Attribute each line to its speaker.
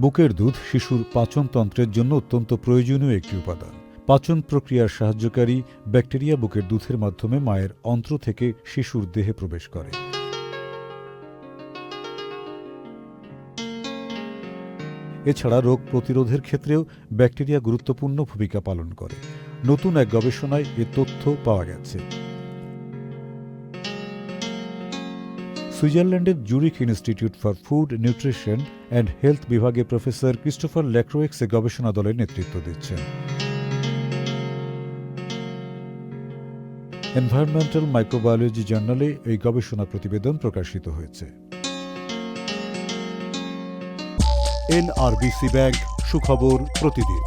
Speaker 1: বুকের দুধ শিশুর পাচনতন্ত্রের জন্য অত্যন্ত প্রয়োজনীয় একটি উপাদান। পাচন প্রক্রিয়ার সাহায্যকারী ব্যাকটেরিয়া বুকের দুধের মাধ্যমে মায়ের অন্ত্র থেকে শিশুর দেহে প্রবেশ করে। এছাড়া রোগ প্রতিরোধের ক্ষেত্রেও ব্যাকটেরিয়া গুরুত্বপূর্ণ ভূমিকা পালন করে। নতুন এক গবেষণায় এ তথ্য পাওয়া গেছে। সুইজারল্যান্ডের Zurich institute for food, nutrition and health বিভাগে প্রফেসর ক্রিস্টোফার ল্যাক্রোয়েক্স গবেষণা দলের নেতৃত্ব দিচ্ছেন। এনভায়রনমেন্টাল মাইক্রোবায়োলজি জার্নালে এই গবেষণা প্রতিবেদন প্রকাশিত হয়েছে। এনআরবিসি ব্যাংক সুখবর প্রতিদিন।